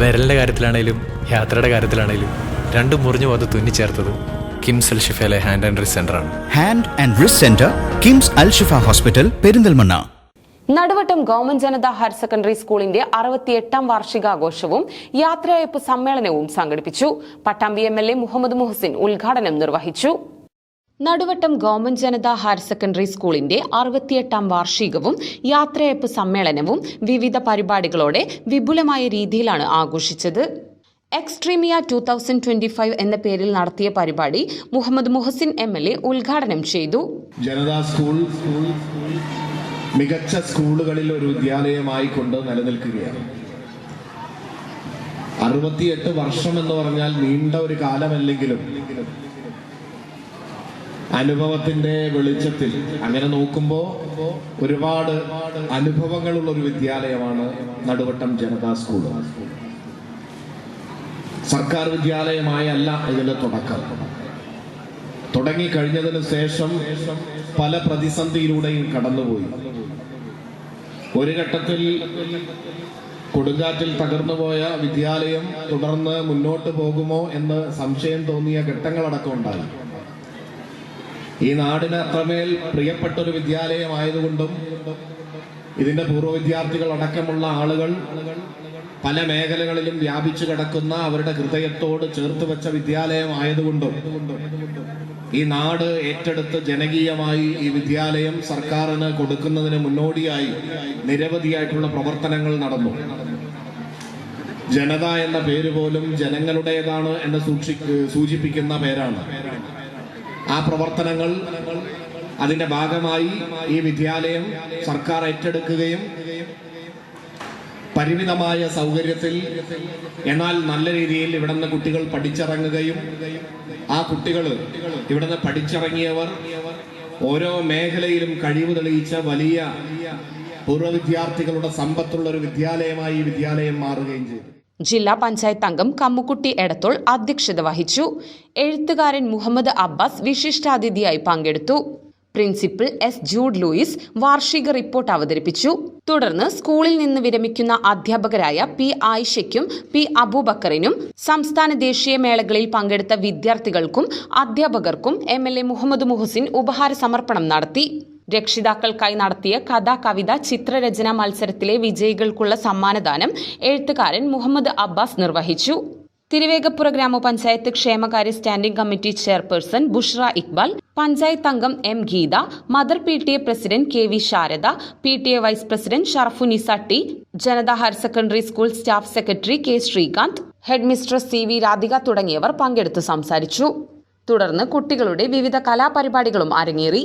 വിരലിന്റെ കാര്യത്തിലാണേലും യാത്രയുടെ കാര്യത്തിലാണേലും രണ്ടും മുറിഞ്ഞു പോകാതെ തുന്നിച്ചേർത്തത് കിംസ് അൽ ഷിഫയിലെ ഹാൻഡ് ആൻഡ് റിസ് ആണ്. Hand and wrist centre KIMS Al Shifa hospital Perinthalmanna. Naduvattam government Janatha higher secondary സ്കൂളിന്റെ അറുപത്തിയെട്ടാം വാർഷികാഘോഷവും യാത്രയയപ്പ് സമ്മേളനവും സംഘടിപ്പിച്ചു. Pattambi M L A Muhammed Muhsin ഉദ്ഘാടനം നിർവഹിച്ചു. Naduvattam government Janatha higher secondary സ്കൂളിന്റെ അറുപത്തിയെട്ടാം വാർഷികവും യാത്രയപ്പ് സമ്മേളനവും വിവിധ പരിപാടികളോടെ വിപുലമായ രീതിയിലാണ് ആഘോഷിച്ചത്. Extremia two thousand twenty five എന്ന പേരിൽ നടത്തിയ പരിപാടി Muhammed Muhsin M L A ഉദ്ഘാടനം ചെയ്തു. ജനതാ സ്കൂൾ മികച്ച സ്കൂളുകളിൽ ഒരു വിദ്യാലയമായി കൊണ്ട് നിലനിൽക്കുകയാണ്. അറുപത്തിയെട്ട് വർഷം എന്ന് പറഞ്ഞാൽ നീണ്ട ഒരു കാലമല്ലെങ്കിലും അനുഭവത്തിന്റെ വെളിച്ചത്തിൽ അങ്ങനെ നോക്കുമ്പോൾ ഒരുപാട് അനുഭവങ്ങളുള്ള ഒരു വിദ്യാലയമാണ് നടുവട്ടം ജനതാ സ്കൂൾ. സർക്കാർ വിദ്യാലയമായല്ല ഇതിന്റെ തുടക്കം. തുടങ്ങി കഴിഞ്ഞതിന് ശേഷം പല പ്രതിസന്ധിയിലൂടെയും കടന്നുപോയി. ഒരു ഘട്ടത്തിൽ കൊടുങ്കാറ്റിൽ തകർന്നുപോയ വിദ്യാലയം തുടർന്ന് മുന്നോട്ട് പോകുമോ എന്ന് സംശയം തോന്നിയ ഘട്ടങ്ങളടക്കം ഉണ്ടായി. ഈ നാടിന് അത്രമേൽ പ്രിയപ്പെട്ട ഒരു വിദ്യാലയമായതുകൊണ്ടും ഇതിന്റെ പൂർവ വിദ്യാർത്ഥികൾ അടക്കമുള്ള ആളുകൾ പല മേഖലകളിലും വ്യാപിച്ചു കിടക്കുന്ന അവരുടെ ഹൃദയത്തോട് ചേർത്ത് വെച്ച വിദ്യാലയമായതുകൊണ്ടും ഈ നാട് ഏറ്റെടുത്ത് ജനകീയമായി ഈ വിദ്യാലയം സർക്കാരിന് കൊടുക്കുന്നതിന് മുന്നോടിയായി നിരവധിയായിട്ടുള്ള പ്രവർത്തനങ്ങൾ നടന്നു. ജനത എന്ന പേര് പോലും ജനങ്ങളുടേതാണ് എന്ന് സൂക്ഷി സൂചിപ്പിക്കുന്ന പേരാണ്. ആ പ്രവർത്തനങ്ങൾ അതിന്റെ ഭാഗമായി ഈ വിദ്യാലയം സർക്കാർ ഏറ്റെടുക്കുകയും പരിമിതമായ സൗകര്യത്തിൽ എന്നാൽ നല്ല രീതിയിൽ ഇവിടെ നിന്ന് കുട്ടികൾ പഠിച്ചിറങ്ങുകയും ആ കുട്ടികൾ ഇവിടെ നിന്ന് പഠിച്ചിറങ്ങിയവർ ഓരോ മേഖലയിലും കഴിവ് തെളിയിച്ച വലിയ പൂർവ വിദ്യാർത്ഥികളുടെ സമ്പത്തുള്ള ഒരു വിദ്യാലയമായി ഈ വിദ്യാലയം മാറുകയും ചെയ്തു. ജില്ലാ പഞ്ചായത്ത് അംഗം കമ്മുക്കുട്ടി എടത്തോൾ അധ്യക്ഷത വഹിച്ചു. എഴുത്തുകാരൻ മുഹമ്മദ് അബ്ബാസ് വിശിഷ്ടാതിഥിയായി പങ്കെടുത്തു. പ്രിൻസിപ്പൽ എസ് ജൂഡ് ലൂയിസ് വാർഷിക റിപ്പോർട്ട് അവതരിപ്പിച്ചു. തുടർന്ന് സ്കൂളിൽ നിന്ന് വിരമിക്കുന്ന അധ്യാപകരായ പി ആയിഷയ്ക്കും പി അബൂബക്കറിനും സംസ്ഥാന ദേശീയ മേളകളിൽ പങ്കെടുത്ത വിദ്യാർത്ഥികൾക്കും അധ്യാപകർക്കും M L A Muhammed Muhsin ഉപഹാര സമർപ്പണം നടത്തി. രക്ഷിതാക്കൾക്കായി നടത്തിയ കഥ കവിത ചിത്രരചന മത്സരത്തിലെ വിജയികൾക്കുള്ള സമ്മാനദാനം എഴുത്തുകാരൻ മുഹമ്മദ് അബ്ബാസ് നിർവഹിച്ചു. തിരുവേഗപ്പുറ ഗ്രാമപഞ്ചായത്ത് ക്ഷേമകാര്യ standing committee chairperson Bushra Iqbal panchayat അംഗം M Geetha mother P T A president K V Sharada P T A vice president Sharafunisa T Janatha higher secondary school staff secretary K Srikanth headmistress C V Radhika തുടങ്ങിയവർ പങ്കെടുത്ത് സംസാരിച്ചു. തുടർന്ന് കുട്ടികളുടെ വിവിധ കലാപരിപാടികളും അരങ്ങേറി.